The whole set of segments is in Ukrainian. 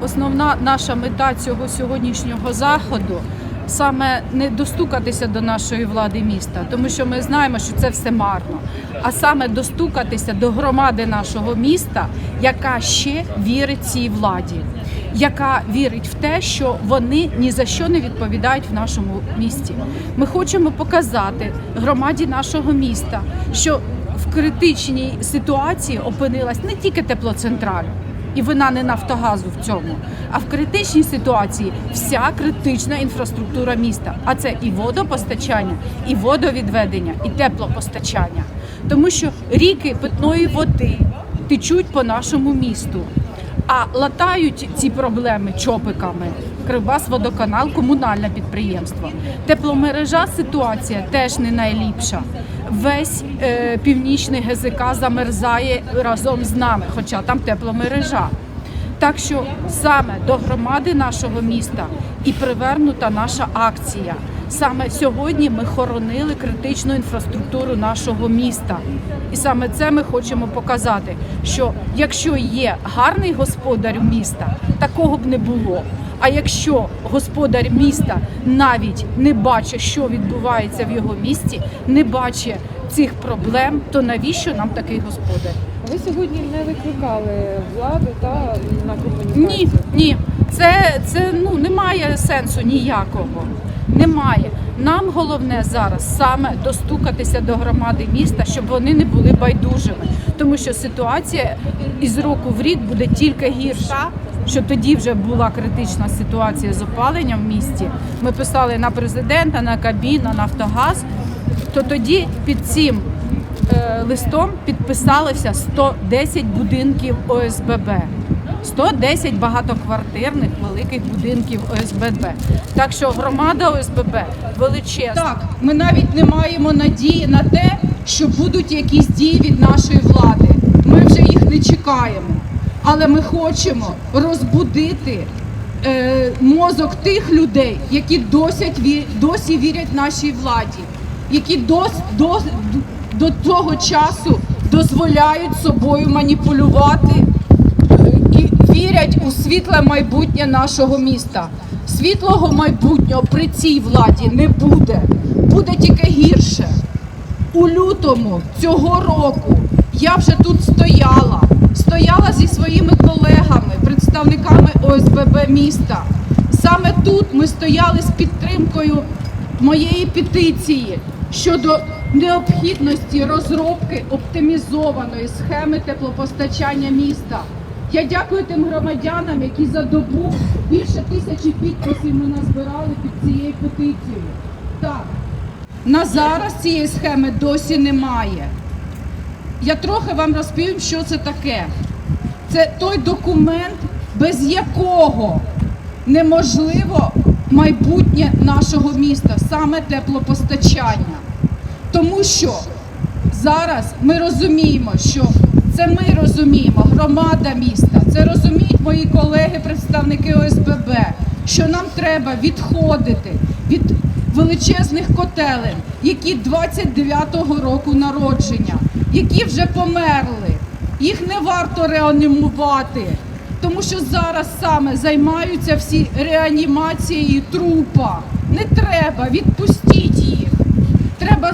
Основна наша мета цього сьогоднішнього заходу саме не достукатися до нашої влади міста, тому що ми знаємо, що це все марно, а саме достукатися до громади нашого міста, яка ще вірить цій владі, яка вірить в те, що вони ні за що не відповідають в нашому місті. Ми хочемо показати громаді нашого міста, що в критичній ситуації опинилась не тільки теплоцентраль, і вина не Нафтогазу в цьому, а в критичній ситуації вся критична інфраструктура міста. А це і водопостачання, і водовідведення, і теплопостачання. Тому що ріки питної води течуть по нашому місту, а латають ці проблеми чопиками. Кривбас водоканал, комунальне підприємство. Тепломережа ситуація теж не найліпша. Весь е, північний ГЗК замерзає разом з нами, хоча там тепломережа. Так що саме до громади нашого міста і привернута наша акція. Саме сьогодні ми хоронили критичну інфраструктуру нашого міста. І саме це ми хочемо показати, що якщо є гарний господар міста, такого б не було. А якщо господар міста навіть не бачить, що відбувається в його місті, не бачить цих проблем, то навіщо нам такий господар? Ви сьогодні не викликали владу та на комунікацію? Ні, ні, це, це ну немає сенсу ніякого. Немає. Нам головне зараз саме достукатися до громади міста, щоб вони не були байдужими, тому що ситуація із року в рік буде тільки гірша. Що тоді вже була критична ситуація з опаленням в місті. Ми писали на президента, на Кабмін, на Нафтогаз. То тоді під цим е, листом підписалося 110 будинків ОСББ. 110 багатоквартирних великих будинків ОСББ. Так що громада ОСББ величезна. Так, ми навіть не маємо надії на те, що будуть якісь дії від нашої влади. Ми вже їх не чекаємо. Але ми хочемо розбудити е, мозок тих людей, які досі, досі вірять нашій владі, які дос, до, до того часу дозволяють собою маніпулювати вірять у світле майбутнє нашого міста. Світлого майбутнього при цій владі не буде. Буде тільки гірше. У лютому цього року я вже тут стояла, стояла зі своїми колегами, представниками ОСББ міста. Саме тут ми стояли з підтримкою моєї петиції щодо необхідності розробки оптимізованої схеми теплопостачання міста. Я дякую тим громадянам, які за добу більше тисячі підписів ми назбирали під цією петицією. Так, на зараз цієї схеми досі немає. Я трохи вам розповім, що це таке. Це той документ, без якого неможливо майбутнє нашого міста, саме теплопостачання. Тому що зараз ми розуміємо, що це ми розуміємо, громада міста, це розуміють мої колеги, представники ОСББ, що нам треба відходити від величезних котелень, які 29-го року народження, які вже померли. Їх не варто реанімувати, тому що зараз саме займаються всі реанімацією трупа. Не треба, відпустіть їх. Треба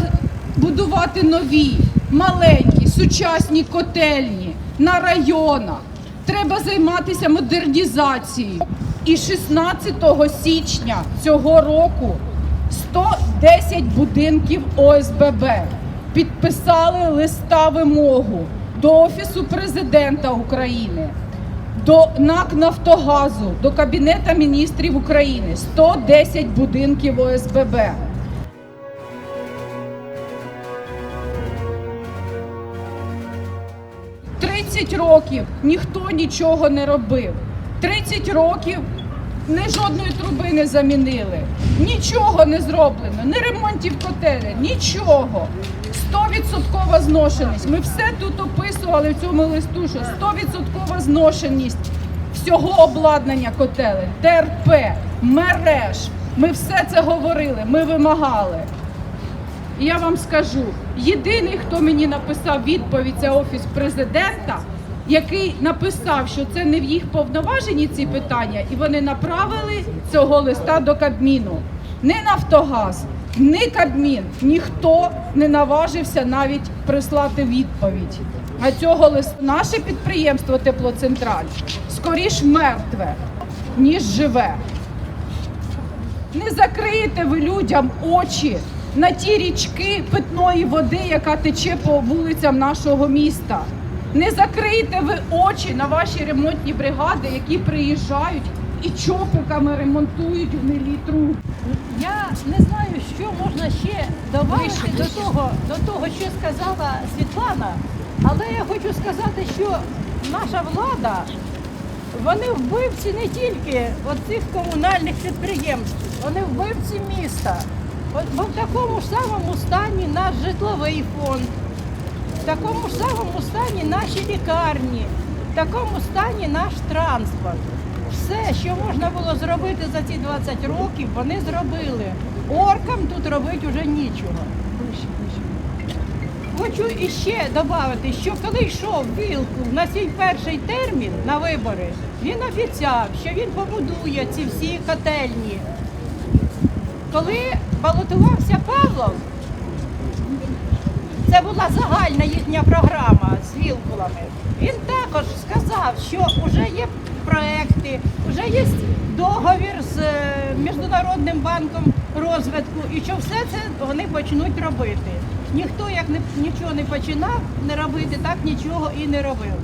будувати нові, маленькі, сучасні котельні на районах. Треба займатися модернізацією. І 16 січня цього року 110 будинків ОСББ підписали листа вимогу до Офісу президента України, до НАК Нафтогазу, до Кабінета міністрів України 110 будинків ОСББ. 30 років ніхто нічого не робив. 30 років ні жодної труби не замінили, нічого не зроблено, ні ремонтів котелень, нічого. 100% зношеність. Ми все тут описували в цьому листу, що 100% зношеність всього обладнання котелень, ТРП, мереж. Ми все це говорили, ми вимагали. І я вам скажу: єдиний, хто мені написав відповідь, це офіс президента, який написав, що це не в їх повноваженні ці питання, і вони направили цього листа до Кабміну. Не Нафтогаз, не Кабмін, ніхто не наважився навіть прислати відповідь. А цього листа наше підприємство Теплоцентраль скоріш мертве, ніж живе. Не закриєте ви людям очі на ті річки питної води, яка тече по вулицям нашого міста. Не закриєте ви очі на ваші ремонтні бригади, які приїжджають і чопиками ремонтують гнилі труби. Я не знаю, що можна ще додати Вище, до того, до того, що сказала Світлана. Але я хочу сказати, що наша влада, вони вбивці не тільки оцих комунальних підприємств, вони вбивці міста. От, бо в такому ж самому стані наш житловий фонд, в такому ж самому стані наші лікарні, в такому стані наш транспорт. Все, що можна було зробити за ці 20 років, вони зробили. Оркам тут робити вже нічого. Хочу іще додати, що коли йшов Вілкул на свій перший термін на вибори, він обіцяв, що він побудує ці всі котельні. Коли балотувався Павлов, була загальна їхня програма з Вілкулами. Він також сказав, що вже є проекти, вже є договір з е, Міжнародним банком розвитку, і що все це вони почнуть робити. Ніхто як не нічого не починав не робити, так нічого і не робив.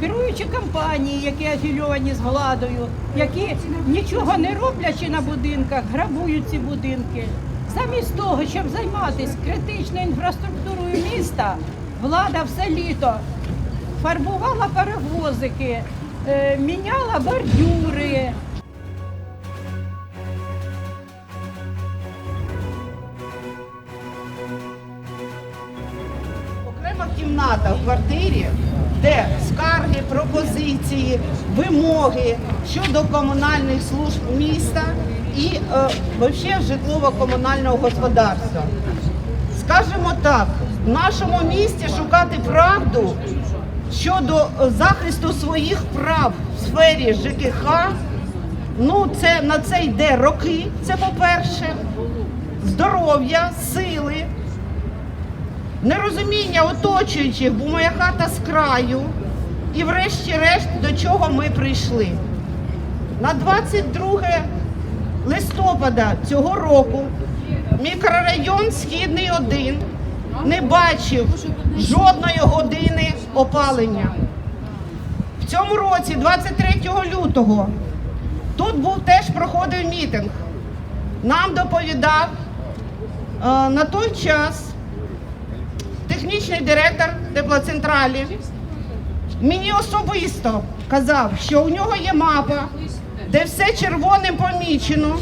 Керуючі компанії, які афільовані з владою, які нічого не роблячи на будинках, грабують ці будинки. Замість того, щоб займатися критичною інфраструктурою міста, влада все літо фарбувала перевозики, е, міняла бордюри. Окрема кімната в квартирі, де скарги, пропозиції, вимоги щодо комунальних служб міста і е, житлово-комунального господарства. Скажімо так, в нашому місті шукати правду щодо е, захисту своїх прав в сфері ЖКХ, ну це на це йде роки, це по-перше, здоров'я, сили нерозуміння оточуючих, бо моя хата з краю. І врешті-решт до чого ми прийшли. На 22 листопада цього року мікрорайон Східний 1 не бачив жодної години опалення. В цьому році, 23 лютого, тут був теж проходив мітинг. Нам доповідав е, на той час технічний директор теплоцентралі мені особисто казав, що у нього є мапа, де все червоним помічено,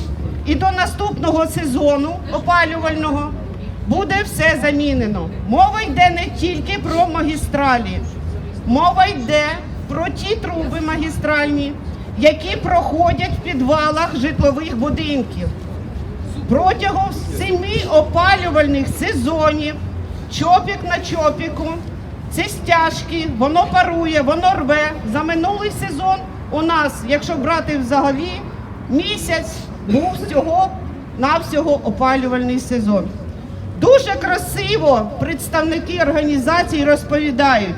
і до наступного сезону опалювального буде все замінено. Мова йде не тільки про магістралі, мова йде про ті труби магістральні, які проходять в підвалах житлових будинків. Протягом семи опалювальних сезонів, чопік на чопіку, це стяжки, воно парує, воно рве. За минулий сезон у нас, якщо брати взагалі, місяць був всього навсього опалювальний сезон. Дуже красиво представники організацій розповідають.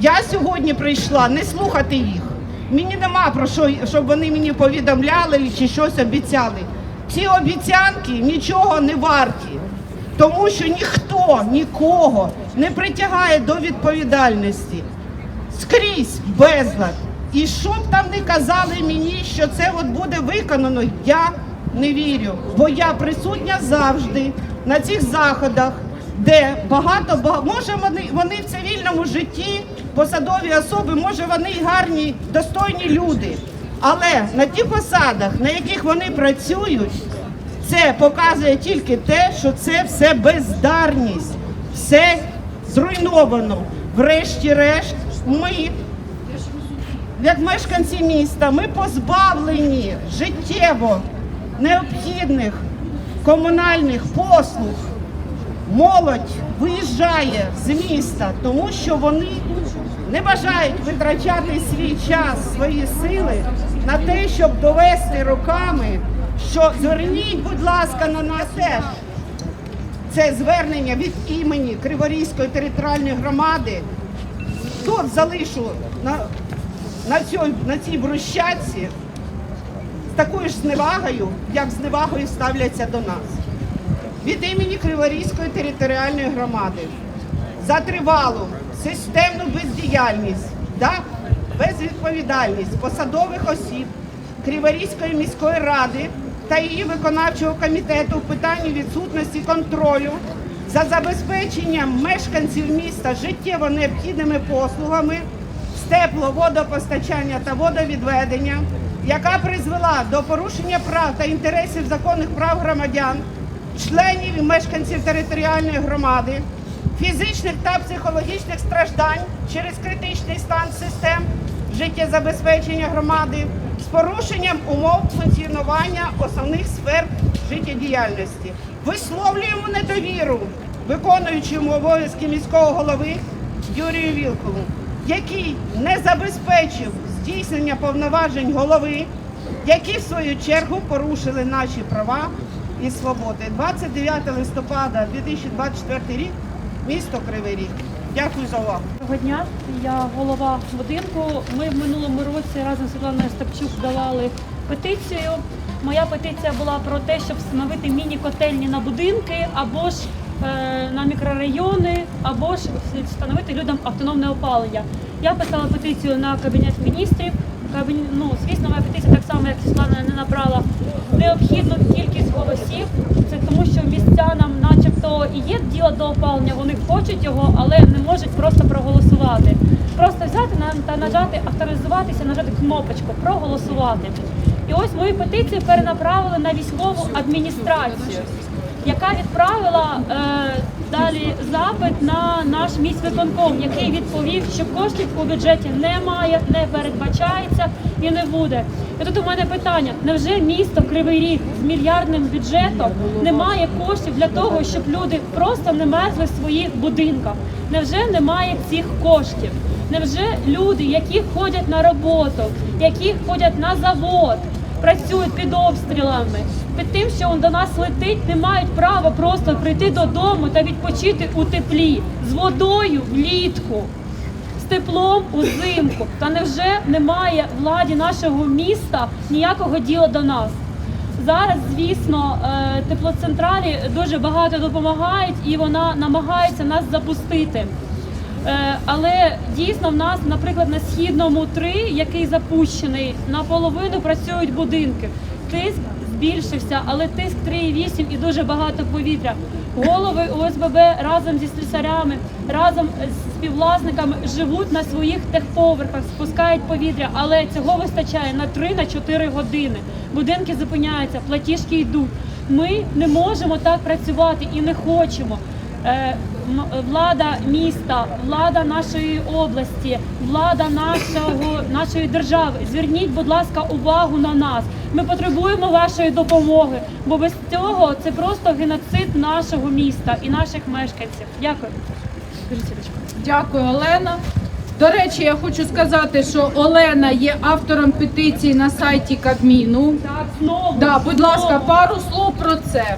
Я сьогодні прийшла не слухати їх. Мені нема про що, щоб вони мені повідомляли чи щось обіцяли. Ці обіцянки нічого не варті, тому що ніхто нікого не притягає до відповідальності. Скрізь безлад. І що б там не казали мені, що це от буде виконано, я не вірю, бо я присутня завжди на цих заходах, де багато ба- може вони, вони в цивільному житті, посадові особи, може вони гарні, достойні люди. Але на тих посадах, на яких вони працюють, це показує тільки те, що це все бездарність, все зруйновано. Врешті-решт, ми як мешканці міста, ми позбавлені життєво необхідних комунальних послуг. молодь виїжджає з міста, тому що вони не бажають витрачати свій час, свої сили на те, щоб довести руками, що зверніть, будь ласка, на нас теж. Це звернення від імені Криворізької територіальної громади. Тут залишу на, на, цій, на цій брущатці з такою ж зневагою, як зневагою ставляться до нас. Від імені Криворізької територіальної громади за тривалу системну бездіяльність та безвідповідальність посадових осіб Криворізької міської ради та її виконавчого комітету в питанні відсутності контролю за забезпеченням мешканців міста життєво необхідними послугами з тепло, водопостачання та водовідведення, яка призвела до порушення прав та інтересів законних прав громадян, членів і мешканців територіальної громади, фізичних та психологічних страждань через критичний стан систем життєзабезпечення громади з порушенням умов функціонування основних сфер життєдіяльності. Висловлюємо недовіру виконуючому обов'язки міського голови Юрію Вілкову, який не забезпечив здійснення повноважень голови, які в свою чергу порушили наші права і свободи. 29 листопада 2024 рік, місто Кривий Ріг. Дякую за увагу. Доброго дня, я голова будинку. Ми в минулому році разом з Світланою Стапчук давали петицію. Моя петиція була про те, щоб встановити міні-котельні на будинки або ж е, на мікрорайони, або ж встановити людям автономне опалення. Я писала петицію на кабінет міністрів. Ну, звісно, моя петиція так само, як Світлана не набрала необхідну кількість голосів. Це тому, що містянам, начебто, і є діло до опалення, вони хочуть його, але не можуть просто проголосувати. Просто взяти та нажати авторизуватися, нажати кнопочку проголосувати. І ось мою петицію перенаправили на військову адміністрацію, яка відправила е, далі запит на наш міськвиконком, який відповів, що коштів у бюджеті немає, не передбачається і не буде. І тут у мене питання: невже місто Кривий Ріг з мільярдним бюджетом не має коштів для того, щоб люди просто не мерзли в своїх будинках? Невже немає цих коштів? Невже люди, які ходять на роботу, які ходять на завод, працюють під обстрілами, під тим, що до нас летить, не мають права просто прийти додому та відпочити у теплі з водою влітку, з теплом узимку. Та невже немає владі нашого міста ніякого діла до нас? Зараз, звісно, е, теплоцентралі дуже багато допомагають, і вона намагається нас запустити. Е, Але дійсно в нас, наприклад, на східному 3, який запущений, наполовину працюють будинки. Тиск збільшився, але тиск 3,8 і дуже багато повітря. Голови ОСББ разом зі слюсарями, разом з співвласниками живуть на своїх техповерхах, спускають повітря, але цього вистачає на 3-4 години. Будинки зупиняються, платіжки йдуть. Ми не можемо так працювати і не хочемо. Влада міста, влада нашої області, влада нашого нашої держави. Зверніть, будь ласка, увагу на нас. Ми потребуємо вашої допомоги, бо без цього це просто геноцид нашого міста і наших мешканців. Дякую. Дякую, Олена. До речі, я хочу сказати, що Олена є автором петиції на сайті Кабміну. Так, знову. Да, будь ласка, пару слов про це.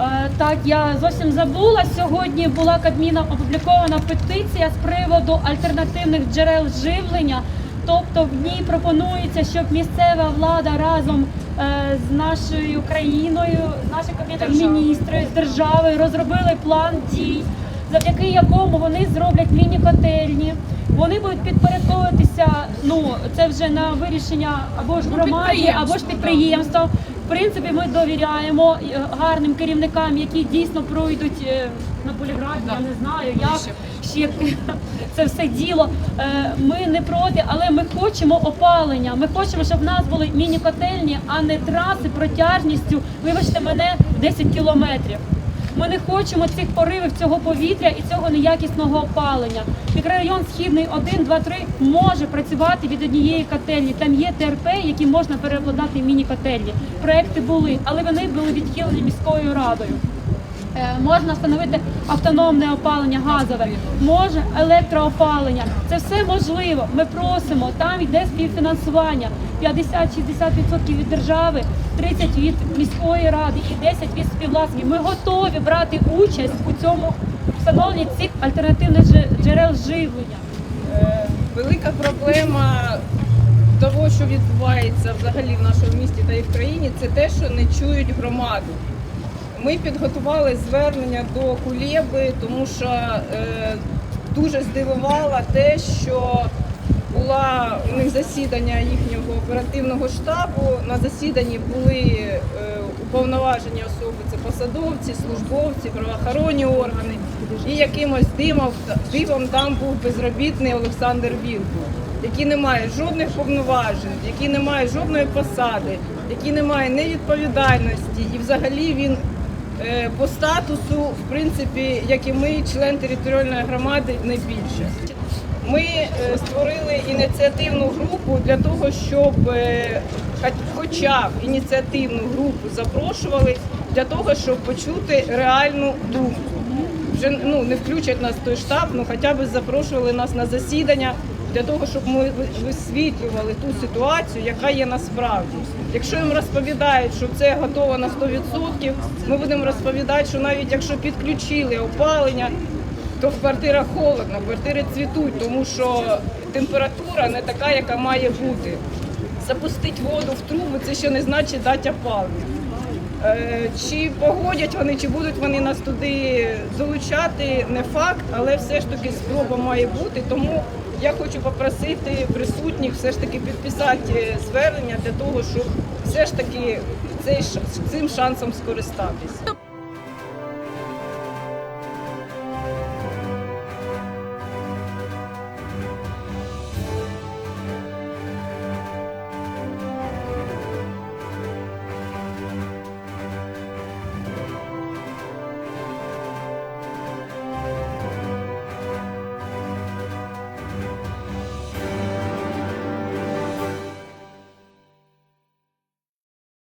Е, Так, я зовсім забула. Сьогодні була Кабміном опублікована петиція з приводу альтернативних джерел живлення. Тобто в ній пропонується, щоб місцева влада разом е, з нашою країною, з нашим кабінетом міністрів, з державою розробили план дій, завдяки якому вони зроблять міні-котельні. Вони будуть підпорядковуватися. Ну це вже на вирішення або ж Ну, громаді, або ж підприємства. В принципі, ми довіряємо е, гарним керівникам, які дійсно пройдуть е, на поліграфі, я не знаю, як ще це все діло. Е, Ми не проти, але ми хочемо опалення. Ми хочемо, щоб в нас були міні-котельні, а не траси протяжністю, вибачте мене, 10 кілометрів. Ми не хочемо цих поривів цього повітря і цього неякісного опалення. Мікрорайон Східний 1, 2, 3 може працювати від однієї котельні. Там є ТРП, які можна переобладнати міні-котельні. Проекти були, але вони були відхилені міською радою. Е, Можна встановити автономне опалення газове, може електроопалення. Це все можливо. Ми просимо, там йде співфінансування 50-60% від держави, 30% від міської ради і 10% від співвласників. Ми готові брати участь у цьому встановленні цих альтернативних джерел живлення. Е, Велика проблема того, що відбувається взагалі в нашому місті та і в країні, це те, що не чують громаду. Ми підготували звернення до Кулєби, тому що е, дуже здивувало те, що була у них засідання їхнього оперативного штабу. На засіданні були е, уповноважені особи, це посадовці, службовці, правоохоронні органи. І якимось димом, дивом там був безробітний Олександр Вілкул, який не має жодних повноважень, який не має жодної посади, який не має ні відповідальності, і взагалі він по статусу, в принципі, як і ми, член територіальної громади, не більше. Ми е, створили ініціативну групу для того, щоб е, хоча б ініціативну групу запрошували для того, щоб почути реальну думку. Вже ну не включать нас в той штаб, ну хоча б запрошували нас на засідання для того, щоб ми висвітлювали ту ситуацію, яка є насправді. Якщо їм розповідають, що це готово на 100%, ми будемо розповідати, що навіть якщо підключили опалення, то в квартирах холодно, квартири цвітуть, тому що температура не така, яка має бути. Запустити воду в трубу це ще не значить дати опалення. Е, Чи погодять вони, чи будуть вони нас туди залучати, не факт, але все ж таки спроба має бути. Тому я хочу попросити присутніх все ж таки підписати звернення для того, щоб все ж таки цей цим шансом скористатись.